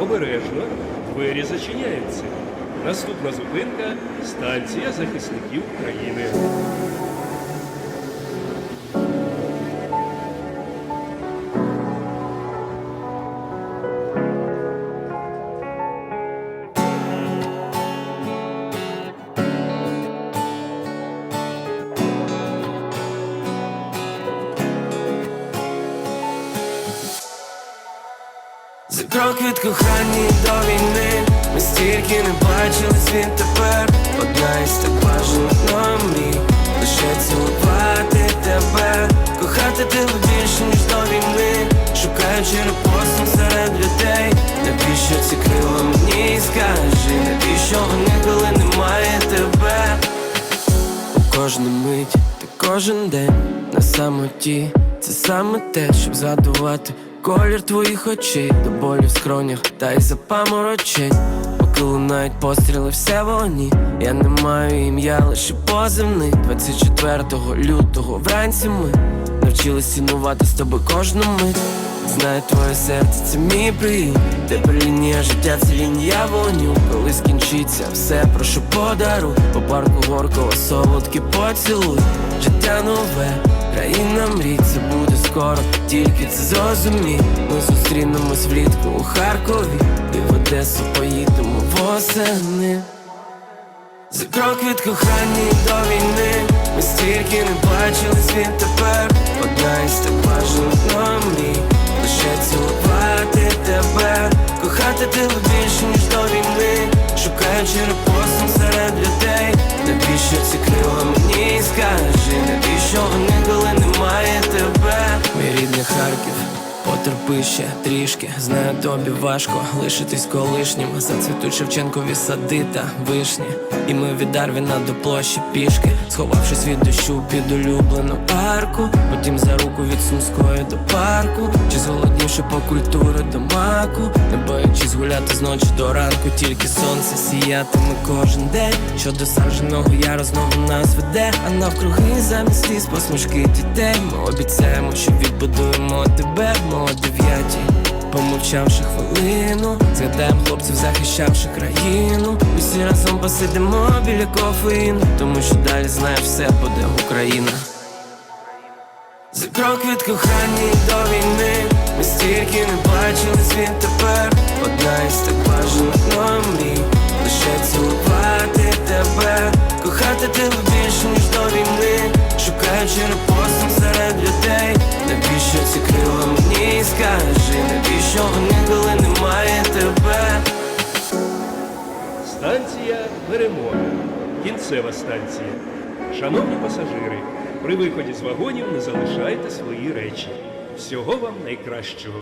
Обережно, двері зачиняються. Наступна зупинка станція захисників України. За крок від кохання до війни. Ми стільки не бачились він тепер. Одна із так бажаних мною мрій Лише цілувати тебе. Кохати тебе більше, ніж до війни. Шукаючи репостом серед людей. Навіщо ці крила мені? Скажи Навіщо вони, коли немає тебе? У кожну мить та кожен день на самоті. Це саме те, щоб задувати колір твоїх очей До болі в скронях та й запаморочень. Поки лунають постріли все вони. Я не маю ім'я, лише позивний. 24 лютого вранці ми Навчились цінувати з тобою кожну мить. Знаю твоє серце, це мій приют Тепер лінія життя, це лінія вогню. Коли скінчиться все, прошу подаруй. По парку горького солодкий поцілуй. Життя нове, країна мрій, це буде скоро, тільки це зрозумій. Ми зустрінемось влітку у Харкові. І в Одесу поїдемо восени. За крок від кохання до війни. Ми стільки не бачились він тепер Одна із так бажаних мною мрій Лише цілувати тебе Кохати тебе більше, ніж до війни. Шукаючи репостом серед людей. Навіщо ці крила мені? Скажи Навіщо вони, коли немає тебе? Мій рідний Харків Потерпи ще трішки, знаю тобі важко лишитись колишнім. Зацвітуть Шевченкові сади та вишні. І ми від Дарвіна до площі пішки, сховавшись від дощу під улюблену арку. Потім за руку від Сумської до парку. Чи зголоднівши по культури до маку, не боячись гуляти з ночі до ранку, тільки сонце сіятиме кожен день. Що до садженого яру знову нас веде, а навкруги замість сліз посмішки дітей. Ми обіцяємо, що відбудуємо тебе ми дев'ятій Помовчавши хвилину, згадаємо хлопців, захищавши країну. Усі разом посидимо біля кофеїну, тому що далі знаєш все буде Україна. За крок від кохання до війни Ми стільки не бачились він тепер Одна із так бажаних мною мрій Лише цілувати тебе Кохати тебе більше, ніж до війни Шукаючи репостом скажи Навіщо вони, коли немає тебе Станція Перемога. Кінцева станція. Шановні пасажири, при виході з вагонів не залишайте свої речі. Всього вам найкращого.